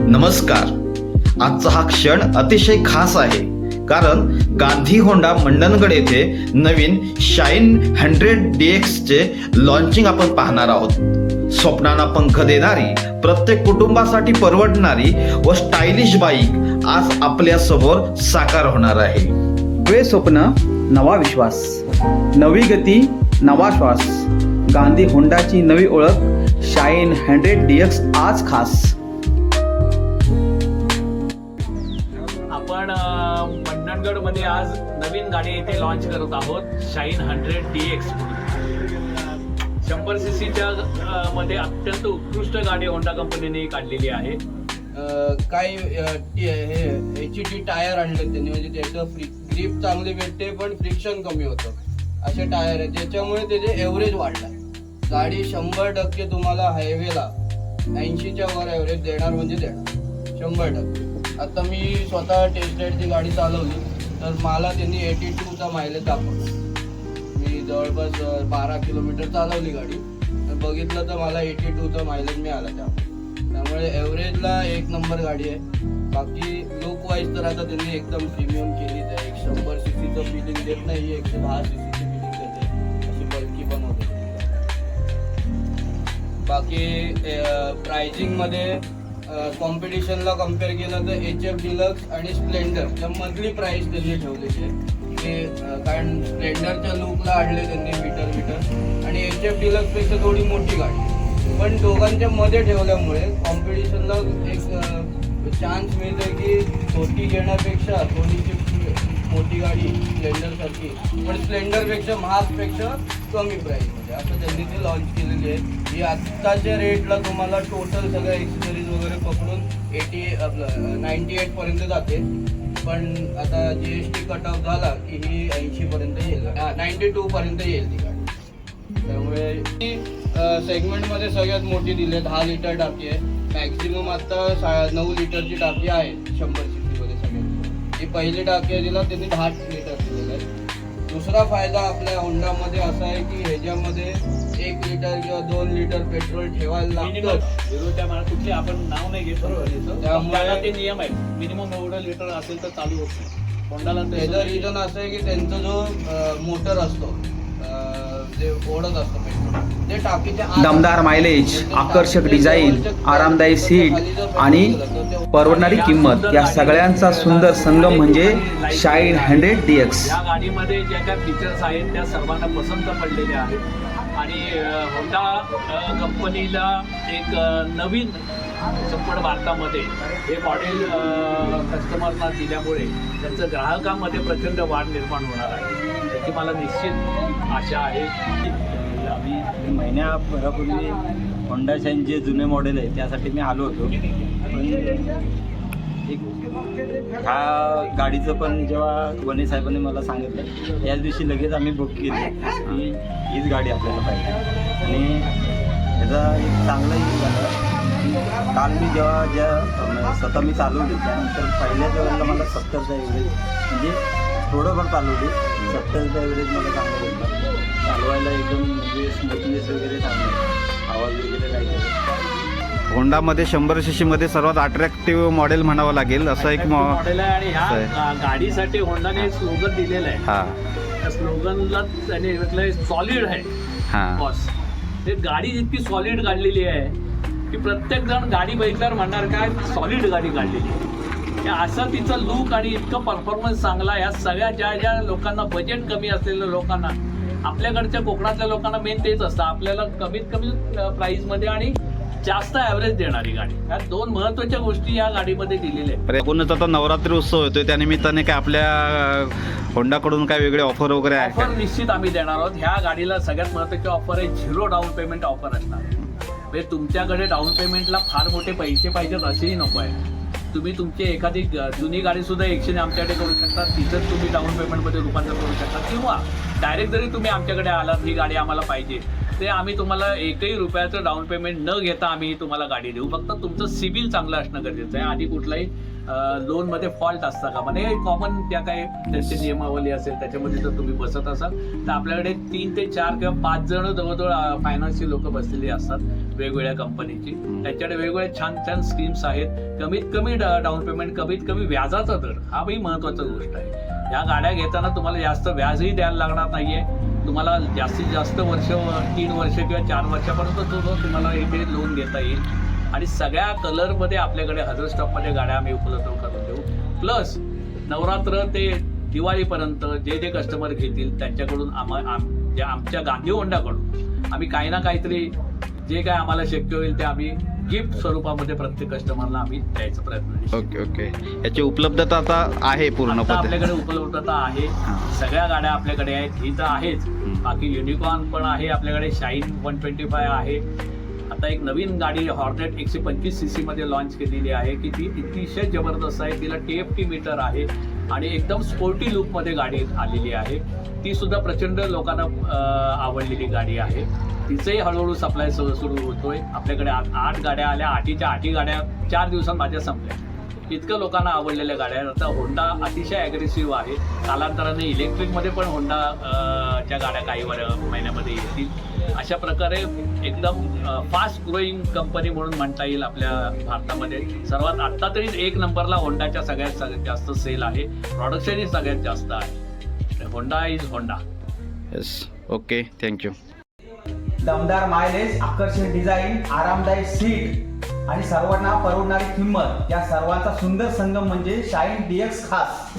नमस्कार. आजचा हा क्षण अतिशय खास आहे. कारण गांधी होंडा मंडनगड येथे नवीन शाईन हंड्रेड डी चे लॉन्चिंग आपण पाहणार आहोत. स्वप्नांना पंख देणारी प्रत्येक कुटुंबासाठी परवडणारी व स्टायलिश बाईक आज आपल्यासमोर साकार होणार आहे. वे स्वप्न नवा विश्वास. नवी गती नवा श्वास. गांधी होंडाची नवी ओळख शाईन हंड्रेड डी एक्स आज खास. मध्ये आज नवीन गाडी इथे लॉन्च करत आहोत शाईन हंड्रेड डी एक्स शंभर सी सीच्या मध्ये अत्यंत उत्कृष्ट गाडी होंडा कंपनीने काढलेली आहे. काही टी- हे एच टी टायर आणले त्यांनी. म्हणजे त्याचं ग्रीप चांगली भेटते पण फ्रिक्शन कमी होतं. असे टायर आहेत. ज्याच्यामुळे त्याचे एव्हरेज वाढला गाडी शंभर टक्के तुम्हाला हायवेला ऐंशीच्या वर एव्हरेज देणार म्हणजे देणार. शंभर टक्के. आता मी स्वतः टेस्ट राईडची गाडी चालवली. तर मला त्यांनी एटी टूचा मायलेज दाखवला. मी जवळपास बारा किलोमीटर चालवली गाडी. तर बघितलं तर मला एटी टूचा मायलेज मिळाला त्यामुळे. त्यामुळे एव्हरेजला एक नंबर गाडी आहे. बाकी लुक वाईज तर आता त्यांनी एकदम प्रीमियम केली तर एक शंभर सी सीचं फिलिंग देत नाही एकशे दहा सी सीची फिलिंग देते अशी बल्की बनवते बाकी प्राइसिंगमध्ये कॉम्पिटिशनला कंपेअर केलं तर एच एफ डिलक्स आणि स्प्लेंडर या मधली प्राईस त्यांनी ठेवलेली आहे. ते कारण स्प्लेंडरच्या लुकला आणले त्यांनी मीटर मीटर आणि एच एफ डिलक्सपेक्षा थोडी मोठी गाडी पण दोघांच्या मध्ये ठेवल्यामुळे कॉम्पिटिशनला एक चान्स मिळते की छोटी घेण्यापेक्षा थोडीशी मोठी गाडी स्प्लेंडरसारखी पण स्प्लेंडरपेक्षा महागपेक्षा कमी प्राईसमध्ये असं त्यांनी ते लॉन्च केलेली आहे ही आत्ताच्या रेटला तुम्हाला टोटल सगळ्या एक्सेसरीज वगैरे पकडून एटी आपलं नाईन्टी एटपर्यंत जाते. पण आता G S T cut off झाला की ही ऐंशीपर्यंत येईल. नाईन्टी टूपर्यंत येईल ती गाडी. त्यामुळे ही सेगमेंटमध्ये सगळ्यात मोठी दिली आहे दहा लिटर टाकी आहे. मॅक्झिमम आता सा- नऊ लिटरची टाकी आहे शंभर सी सगळ्यात ही पहिली टाकी आहे तिला त्यांनी दहा दुसरा फायदा आपल्या होंडामध्ये असा आहे की ह्याच्यामध्ये एक लिटर किंवा दोन लिटर पेट्रोल ठेवायला लागतं. विरोध्या मला कुठले आपण नाव नाही घेत. बरोबर. त्यामुळे- ते नियम आहेत. मिनिमम एवढं लिटर असेल तर चालू होत नाही. होंडाला त्याचं. रिझन असं आहे की त्यांचा जो मोटर असतो जे ओढत असतं पेट्रोल ते टाकीच्या आत- दमदार मायलेज, आकर्षक डिझाईन, आरामदायी सीट आणि परवडणारी किंमत. या सगळ्यांचा सुंदर संगम म्हणजे शाईन हंड्रेड डी एक्स या गाडीमध्ये ज्या काय फीचर्स आहेत त्या सर्वांना पसंत पडलेल्या आहेत. आणि होंडा कंपनीला एक नवीन संपूर्ण भारतामध्ये हे मॉडेल कस्टमरना दिल्यामुळे त्यांचं ग्राहकांमध्ये प्रचंड वाढ निर्माण होणार आहे. त्याची मला निश्चित आशा आहे. आम्ही महिन्याभरापूर्वी होंडा शाईन जे जुने मॉडेल आहे त्यासाठी मी आलो होतो. पण एक ह्या गाडीचं पण जेव्हा वने साहेबांनी मला सांगितलं त्याच दिवशी लगेच आम्ही बुक केली की हीच गाडी आपल्याला पाहिजे. आणि त्याचा एक चांगला यूज झाला काल मी जेव्हा ज्या स्वतः मी चालवली त्यानंतर पहिल्याच वेळेला मला सत्तरचा ॲव्हरेज म्हणजे थोडंफार चालवली सत्तरचा ॲव्हरेज मला चांगला भेटला. चालवायला एकदम म्हणजे स्मूथनेस वगैरे चांगलं आवाज वगैरे काही. होंडामध्ये शंभर सी मध्ये सर्वात अट्रॅक्टिव्ह मॉडेल म्हणावं लागेल असं एक मॉडेल आहे आणि ह्या गाडीसाठी होंडाने एक स्लोगन दिलेलं आहे. हा. त्या स्लोगनला त्याने म्हटलंय सॉलिड आहे. हा. बॉस ते गाडी इतकी सॉलिड काढलेली आहे. की प्रत्येक जण गाडी बघितल्यावर म्हणणार काय सॉलिड गाडी काढलेली असं तिचं लुक आणि इतकं परफॉर्मन्स चांगला. या सगळ्या ज्या ज्या लोकांना बजेट कमी असलेल्या लोकांना आपल्याकडच्या कोकणातल्या लोकांना मेन तेच असतं. आपल्याला कमीत कमी प्राईसमध्ये आणि जास्त ॲव्हरेज देणारी गाडी. ह्या दोन महत्त्वाच्या गोष्टी या गाडीमध्ये दिलेल्या आहेत. एकूणच आता नवरात्री उत्सव येतोय त्या निमित्ताने काय आपल्या होंडाकडून काय वेगळे ऑफर वगैरे आहे ऑफर? निश्चित आम्ही देणार आहोत. ह्या गाडीला सगळ्यात महत्वाची ऑफर आहे झिरो डाऊन पेमेंट ऑफर असणार. म्हणजे तुमच्याकडे डाऊन पेमेंटला फार मोठे पैसे पाहिजेत असेही नको आहे. तुम्ही तुमची एखादी जुनी गाडी सुद्धा एक्सचेंज आमच्याकडे करू शकता. तिथंच तुम्ही डाऊन पेमेंटमध्ये रूपांतर करू शकता. किंवा डायरेक्ट जरी तुम्ही आमच्याकडे आलात ही गाडी आम्हाला पाहिजे. ते आम्ही तुम्हाला एकही रुपयाचं डाऊन पेमेंट न घेता आम्ही तुम्हाला गाडी देऊ. फक्त तुमचं सिबिल चांगलं असणं गरजेचं आहे. आधी कुठलाही लोनमध्ये फॉल्ट असता का म्हणजे कॉमन त्या काही त्याची नियमावली असेल त्याच्यामध्ये जर तुम्ही बसत असाल. तर आपल्याकडे तीन ते चार किंवा पाच जण जवळजवळ फायनान्सची लोक बसलेली असतात वेगवेगळ्या कंपनीची त्यांच्याकडे वेगवेगळ्या छान छान स्कीम्स आहेत. कमीत कमी डाऊन पेमेंट कमीत कमी व्याजाचा दर. हा ही महत्त्वाचा गोष्ट आहे. या गाड्या घेताना तुम्हाला जास्त व्याजही द्यायला लागणार नाहीये. तुम्हाला जास्तीत जास्त वर्ष तीन वर्ष किंवा चार वर्षापर्यंत तो जो तुम्हाला इथे लोन घेता येईल आणि सगळ्या कलरमध्ये आपल्याकडे हजर स्टॉकमध्ये गाड्या आम्ही उपलब्ध करून देऊ प्लस नवरात्र ते दिवाळीपर्यंत जे जे कस्टमर घेतील त्यांच्याकडून आम्हा आम- आमच्या गांधी होंडाकडून आम्ही काही ना काहीतरी जे काय आम्हाला शक्य होईल ते आम्ही गिफ्ट स्वरूपामध्ये प्रत्येक कस्टमरला आम्ही द्यायचा प्रयत्न करू. ओके ओके याची उपलब्धता आता आहे पूर्णपणे आपल्याकडे उपलब्धता आहे. सगळ्या गाड्या आपल्याकडे आहेत ही तर आहेच. बाकी युनिकॉर्न पण आहे आपल्याकडे शाईन वन ट्वेंटी फाय आहे. आता एक नवीन गाडी हॉर्नेट एकशे पंचवीस सी सी मध्ये लॉन्च केलेली आहे की ती अतिशय जबरदस्त आहे. तिला टी एफ टी मीटर आहे आणि एकदम स्पोर्टी लुकमध्ये गाडी आलेली आहे. ती सुद्धा प्रचंड लोकांना आवडलेली गाडी आहे. तिचंही हळूहळू सप्लाय सुरू होतोय. आपल्याकडे आ- आठ गाड्या आल्या. आठीच्या आठी गाड्या चार दिवसात माझ्या संपल्या. इतकं लोकांना आवडलेल्या गाड्या आहेत. आता होंडा अतिशय ॲग्रेसिव्ह आहे. कालांतराने इलेक्ट्रिकमध्ये पण होंडा च्या गाड्या काही वर महिन्यामध्ये येतील. अशा प्रकारे एकदम फास्ट ग्रोईंग कंपनी म्हणून म्हणता येईल आपल्या भारतामध्ये. सर्वात आत्ता तरी एक नंबरला होंडाच्या सगळ्यात सगळ्यात जास्त सेल आहे. प्रोडक्शनही सगळ्यात जास्त आहे. Honda is Honda yes okay thank you दमदार मायलेज आकर्षक डिझाईन आरामदायी सीट आणि सर्वांना परवडणारी किंमत या सर्वांचा सुंदर संगम म्हणजे शाईन डीएक्स खास.